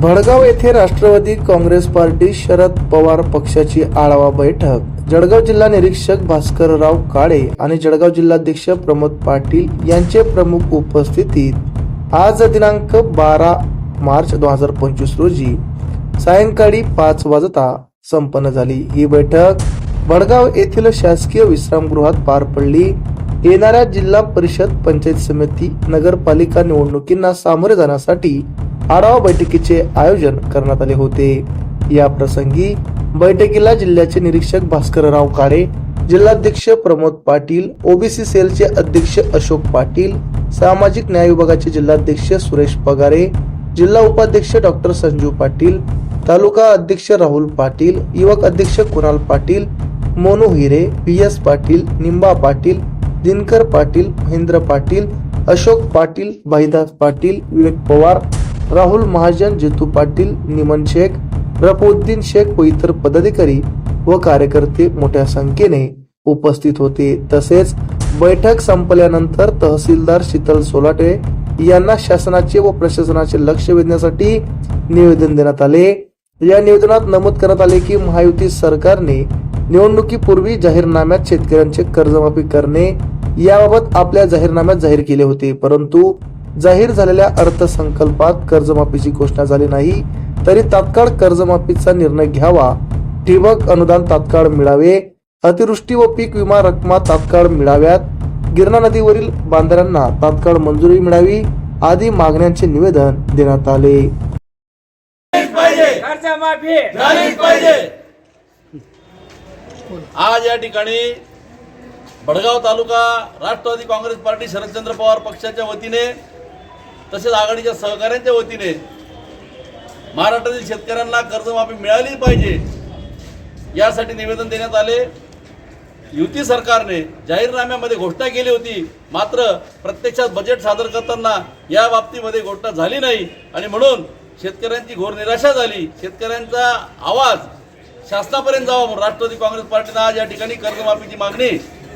भडगाव येथे राष्ट्रवादी काँग्रेस पार्टी शरद पवार पक्षाची आढावा बैठक. जळगाव जिल्हा निरीक्षक भास्करराव काळे आणि जळगाव जिल्हाध्यक्ष प्रमोद पाटील यांचे प्रमुख उपस्थितीत आज दिनांक बारा मार्च दोन हजार पंचवीस रोजी सायंकाळी पाच वाजता संपन्न झाली ही बैठक. भडगाव येथील शासकीय विश्रामगृहात पार पडली. येणाऱ्या जिल्हा परिषद पंचायत समिती नगरपालिका निवडणुकींना सामोरे जाण्यासाठी आढावा बैठकीचे आयोजन करण्यात आले होते. या प्रसंगी बैठकीला जिल्ह्याचे निरीक्षक भास्करराव काळे जिल्हाध्यक्ष प्रमोद पाटील ओबीसी सेलचे अध्यक्ष अशोक पाटील सामाजिक न्याय विभागाचे जिल्हाध्यक्ष सुरेश पगारे जिल्हा उपाध्यक्ष डॉक्टर संजू पाटील तालुका अध्यक्ष राहुल पाटील युवक अध्यक्ष कुणाल पाटील मोनू हिरे पी एस पाटील निंबा पाटील दिनकर पाटील महेंद्र पाटील अशोक पाटील भाईदास पाटील विवेक पवार राहुल महाजन जितू पाटील निमन शेख रफउद्दीन शेख व इतर पदाधिकारी व कार्यकर्ते मोठ्या संख्येने उपस्थित होते. तसेच बैठक संपल्यानंतर तहसीलदार शीतल सोलाटे यांना शासनाचे व प्रशासनाचे लक्ष वेधण्यासाठी निवेदन देण्यात आले. या निवेदनात नमूद करण्यात आले की महायुती सरकारने निवडणुकीपूर्वी जाहीरनाम्यात शेतकऱ्यांचे कर्जमाफी करणे याबाबत आपल्या जाहीरनाम्यात जाहीर केले होते. परंतु जाहीर झालेल्या अर्थसंकल्पात कर्जमाफीची घोषणा झाली नाही तरी तात्काळ कर्जमाफीचा निर्णय घ्यावा. ठिबक अनुदान तात्काळ मिळावे. अतिवृष्टी व पीक विमा रक्कमा तात्काळ मिळाव्यात. गिरणा नदीवरील बांधऱ्यांना तात्काळ मंजुरी मिळावी आदी मागण्यांचे निवेदन देण्यात आले. आज या ठिकाणी भडगाव तालुका राष्ट्रवादी काँग्रेस पार्टी शरदचंद्र पवार पक्षाच्या वतीने तसेच आघाडीच्या सहकाऱ्यांच्या वतीने महाराष्ट्रातील शेतकऱ्यांना कर्जमाफी मिळाली पाहिजे यासाठी निवेदन देण्यात आले. युती सरकारने जाहीरनाम्यामध्ये घोषणा केली होती. मात्र प्रत्यक्षात बजेट सादर करताना या बाबतीमध्ये घोषणा झाली नाही. आणि म्हणून शेतकऱ्यांची घोर निराशा झाली. शेतकऱ्यांचा आवाज शासनापर्यंत जावा म्हणून राष्ट्रवादी काँग्रेस पार्टीनं आज या ठिकाणी कर्जमाफीची मागणी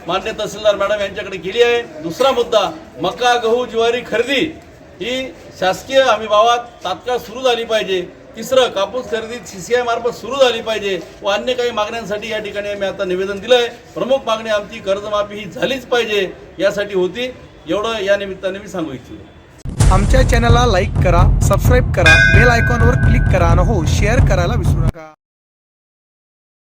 मान्य तहसीलदार मॅडम यांच्याकडे केली आहे. दुसरा मुद्दा मका गहू ज्वारी खरेदी ही शासकीय हमी भावात तात्काळ सुरू झाली पाहिजे. तिसरं कापूस खरेदी आय मार्फत सुरू झाली पाहिजे व अन्य काही मागण्यांसाठी या ठिकाणी आम्ही आता निवेदन दिलं आहे प्रमुख मागणी आमची कर्जमाफी ही झालीच पाहिजे यासाठी होती. एवढं या निमित्ताने मी सांगू इच्छितो. आमच्या चॅनलला लाईक करा सबस्क्राईब करा बेल आयकॉनवर क्लिक करा आणि हो शेअर करायला विसरू नका.